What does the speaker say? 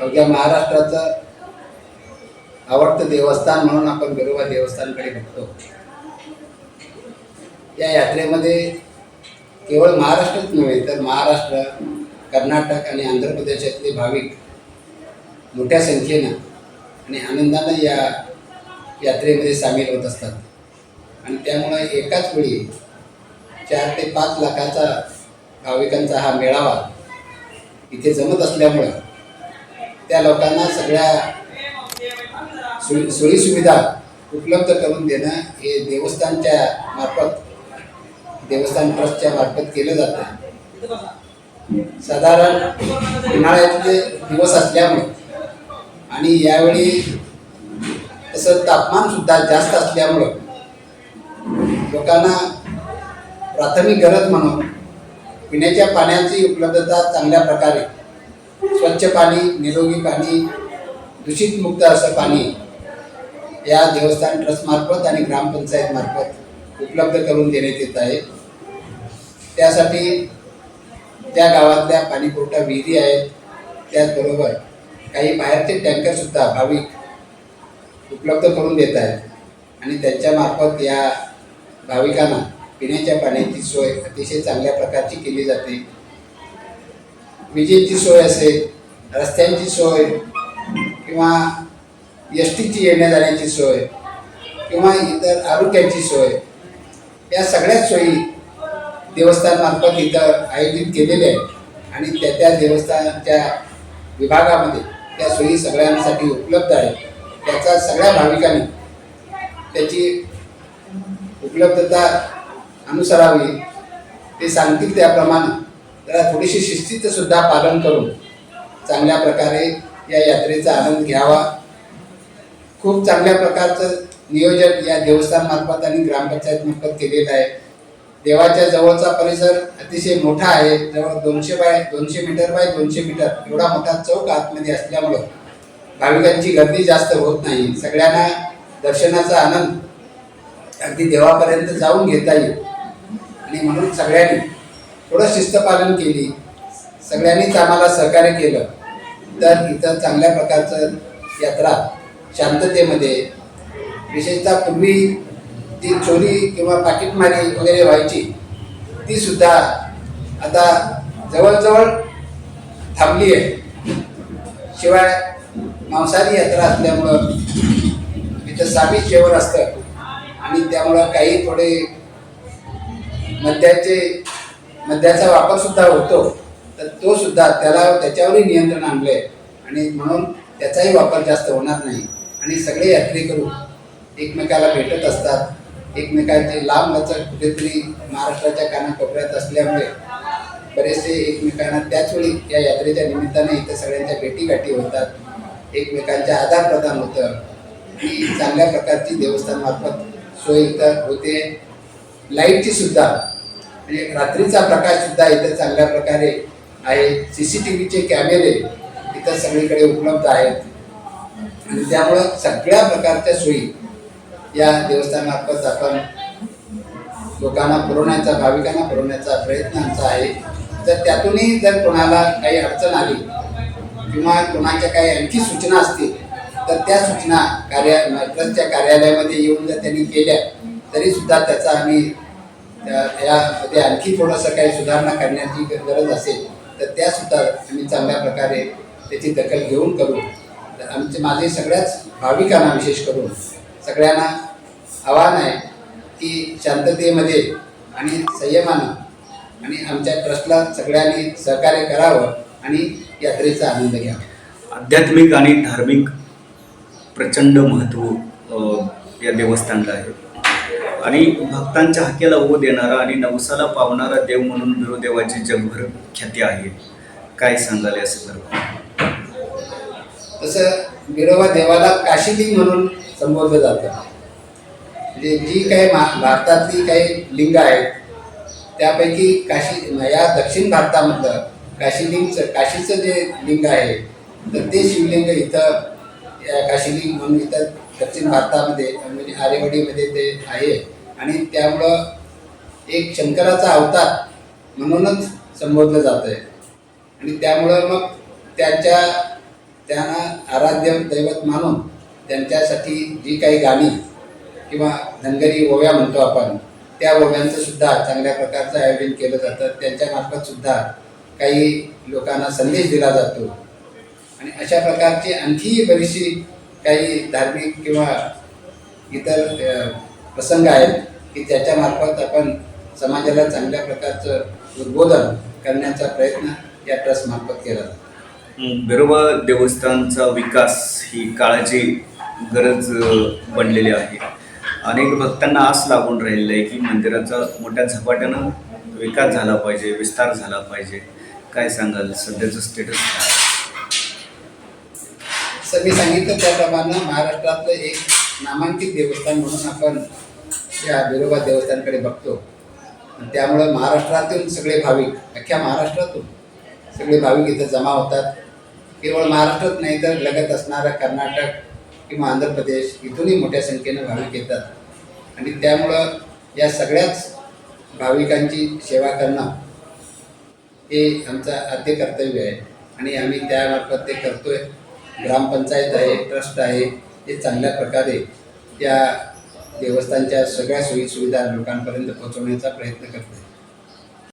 अवघ्या महाराष्ट्राचं आवडतं देवस्थान म्हणून आपण बिरोबा देवस्थानकडे बघतो. या यात्रेमध्ये केवळ महाराष्ट्रच नव्हे तर महाराष्ट्र कर्नाटक आणि आंध्र प्रदेशातले भाविक मोठ्या संख्येनं आणि आनंदानं या यात्रेमध्ये सामील होत असतात. आणि त्यामुळे एकाच वेळी चार ते पाच लाखाचा भाविकांचा हा मेळावा इथे जमत असल्यामुळं त्या लोकांना सगळ्या सोयी सोयीसुविधा उपलब्ध करून देणं हे देवस्थानच्या मार्फत देवस्थान ट्रस्टच्या मार्फत केलं जातं. साधारण उन्हाळ्याचे दिवस असल्यामुळे आणि यावेळी तसं तापमानसुद्धा जास्त असल्यामुळं लोकांना प्राथमिक गरज म्हणून पिण्याच्या पाण्याची उपलब्धता चांगल्या प्रकारे स्वच्छ पाणी निरोगी पाणी दूषित मुक्त असं पाणी या देवस्थान ट्रस्टमार्फत आणि ग्रामपंचायतमार्फत उपलब्ध करून देण्यात येत आहे. त्यासाठी त्या गावातल्या पाणीपुरवठा विहिरी आहेत. त्याचबरोबर काही बाहेरचे टँकरसुद्धा भाविक उपलब्ध करून देत आहेत. आणि त्यांच्यामार्फत या भाविकांना पिण्याच्या पाण्याची सोय अतिशय चांगल्या प्रकारची केली जाते. विजेची सोय असेल रस्त्यांची सोय किंवा एस टीची येण्या जाण्याची सोय किंवा इतर आरोग्याची सोय या सगळ्याच सोयी देवस्थानमार्फत इथं आयोजित केलेल्या आहेत. आणि त्या त्या देवस्थानच्या विभागामध्ये त्या सोयी सगळ्यांसाठी उपलब्ध आहेत. त्याचा सगळ्या भाविकांनी त्याची उपलब्धता अनुसरावी ते सांगतील त्याप्रमाणे जरा थोडीशी शिस्तीचं सुद्धा पालन करून चांगल्या प्रकारे या यात्रेचा आनंद घ्यावा. खूप चांगल्या प्रकारचं नियोजन या देवस्थानमार्फत आणि ग्रामपंचायतमार्फत केलेलं आहे. देवाच्या जवळचा परिसर अतिशय मोठा आहे. जवळ दोनशे बाय दोनशे मीटर बाय दोनशे मीटर एवढा मोठा चौक आतमध्ये असल्यामुळं भाविकांची गर्दी जास्त होत नाही. सगळ्यांना दर्शनाचा आनंद अगदी देवापर्यंत जाऊन घेता येईल. आणि म्हणून सगळ्यांनी थोडं शिस्तपालन केली. सगळ्यांनीच आम्हाला सहकार्य केलं. तर इथं चांगल्या प्रकारचं यात्रा शांततेमध्ये विशेषतः पूर्वी जी चोरी किंवा पाकिटमारी वगैरे व्हायची ती सुद्धा आता जवळजवळ थांबली आहे. शिवाय मांसाहारी यात्रा असल्यामुळं इथं सामील जेवण असतं. आणि त्यामुळं काही थोडे मद्याचे मद्याचा वापर सुद्धा होतो. तर तो सुद्धा त्याला त्याच्यावरही नियंत्रण आणलं आहे आणि म्हणून त्याचाही वापर जास्त होणार नाही. आणि सगळे यात्रेकरू एकमेकाला भेटत असतात. एकमेकांचे लांब लचक कुठेतरी महाराष्ट्राच्या कानाकोपऱ्यात असल्यामुळे बरेचसे एकमेकांना त्याच वेळी या यात्रेच्या निमित्ताने इथं सगळ्यांच्या भेटीगाठी होतात. एकमेकांच्या आधार प्रदान होतं. आणि चांगल्या प्रकारची देवस्थानमार्फत सोय इथं होते. लाईटची सुद्धा म्हणजे रात्रीचा प्रकाश सुद्धा इथं चांगल्या प्रकारे आहे. सी सी टी व्हीचे कॅमेरे इथं सगळीकडे उपलब्ध आहेत. आणि त्यामुळं सगळ्या प्रकारच्या सोयी या देवस्थानामार्फत आपण लोकांना पुरवण्याचा भाविकांना पुरवण्याचा प्रयत्न आमचा आहे. तर त्यातूनही जर कोणाला काही अडचण आली किंवा कोणाच्या काही आणखी सूचना असतील तर त्या सूचना कार्या ट्रस्टच्या कार्यालयामध्ये येऊन जर त्यांनी केल्या तरीसुद्धा त्याचा आम्ही त्या- यामध्ये आणखी थोडंसं काही सुधारणा करण्याची गरज असेल तर त्यासुद्धा आम्ही चांगल्या प्रकारे त्याची दखल घेऊन करू. तर आमचे माझे सगळ्याच भाविकांना विशेष करून सगळ्यांना आव्हान आहे की शांततेमध्ये आणि संयमानं आणि आमच्या ट्रस्टला सगळ्यांनी सहकार्य करावं आणि यात्रेचा आनंद घ्यावा. आध्यात्मिक आणि धार्मिक प्रचंड महत्त्व या देवस्थानला आहे. आणि भक्तांच्या हाकेला ओ देणारा आणि नवसाला पावणारा देव म्हणून बिरोदेवाची जगभर ख्याती आहे. काय सांगाल या संदर्भात? तसं बिरोबा देवाला काशीलिंग म्हणून संबोधलं जातं. म्हणजे जी काही मा भारतातली काही लिंग आहेत त्यापैकी काशी या दक्षिण भारतामधलं काशीलिंगचं काशीचं जे लिंग आहे तर ते शिवलिंग इथं या काशीलिंग म्हणून इथं दक्षिण भारतामध्ये म्हणजे आरेवाडीमध्ये ते आहे. आणि त्यामुळं एक शंकराचा अवतार म्हणूनच संबोधलं जातं आहे आणि त्यामुळं मग त्यांच्या त्यांना आराध्य दैवत मानून त्यांच्यासाठी जी काही गाणी किंवा धनगरी ओव्या म्हणतो आपण त्या ओव्यांचं सुद्धा चांगल्या प्रकारचं आयोजन केलं जातं. त्यांच्यामार्फत सुद्धा काही लोकांना संदेश दिला जातो. आणि अशा प्रकारची आणखी बरीचशी काही धार्मिक किंवा इतर प्रसंग आहेत की त्याच्यामार्फत आपण समाजाला चांगल्या प्रकारचं उद्बोधन करण्याचा प्रयत्न या ट्रस्टमार्फत केला जातो. देवस्थानचा विकास ही काळाची गरज बनलेली आहे. अनेक भक्तांना आस लागून राहिलेलं आहे की मंदिराचा मोठ्या झपाट्यानं विकास झाला पाहिजे विस्तार झाला पाहिजे. काय सांगाल? सध्याचं स्टेटस काय? सांगितलं त्याप्रमाणे महाराष्ट्रातलं एक नामांकित देवस्थान म्हणून आपण या बिरोबा देवस्थानकडे बघतो. आणि त्यामुळं महाराष्ट्रातून सगळे भाविक अख्ख्या महाराष्ट्रातून सगळे भाविक इथं जमा होतात. केवळ महाराष्ट्रात नाही तर लगत असणारा कर्नाटक किंवा आंध्र प्रदेश इथूनही मोठ्या संख्येनं भाविक येतात. आणि त्यामुळं या सगळ्याच भाविकांची सेवा करणं हे आमचं आद्य कर्तव्य आहे. आणि आम्ही त्यामार्फत ते करतो आहे ग्रामपंचायत आहे ट्रस्ट आहे हे चांगल्या प्रकारे या देवस्थानच्या सगळ्या सोयीसुविधा लोकांपर्यंत पोहोचवण्याचा प्रयत्न करते